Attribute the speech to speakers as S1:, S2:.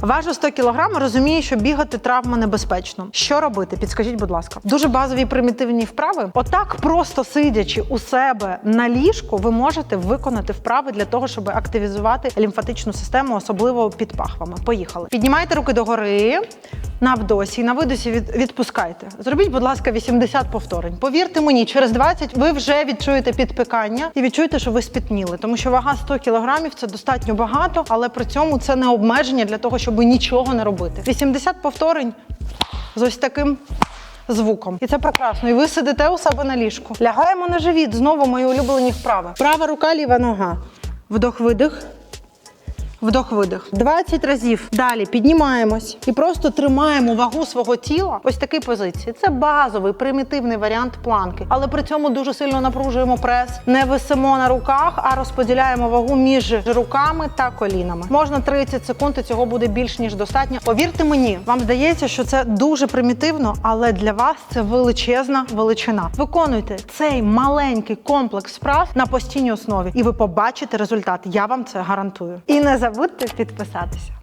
S1: Важу 100 кг, розумію, що бігати травма небезпечно. Що робити? Підскажіть, будь ласка. Дуже базові примітивні вправи. Отак, просто сидячи у себе на ліжку, ви можете виконати вправи для того, щоб активізувати лімфатичну систему, особливо під пахвами. Поїхали. Піднімайте руки догори. На вдосі, на видосі від, відпускайте. Зробіть, будь ласка, 80 повторень. Повірте мені, через 20 ви вже відчуєте підпикання і відчуєте, що ви спітніли, тому що вага 100 кілограмів це достатньо багато, але при цьому це не обмеження для того, щоб нічого не робити. 80 повторень з ось таким звуком. І це прекрасно. І ви сидите у себе на ліжку. Лягаємо на живіт. Знову мої улюблені вправи. Права рука, ліва нога. Вдох-видих. Вдох-видих. 20 разів. Далі піднімаємось і просто тримаємо вагу свого тіла ось такій позиції. Це базовий примітивний варіант планки, але при цьому дуже сильно напружуємо прес. Не висимо на руках, а розподіляємо вагу між руками та колінами. Можна 30 секунд, і цього буде більш ніж достатньо. Повірте мені, вам здається, що це дуже примітивно, але для вас це величезна величина. Виконуйте цей маленький комплекс справ на постійній основі, і ви побачите результат. Я вам це гарантую. І не забудьте підписатися.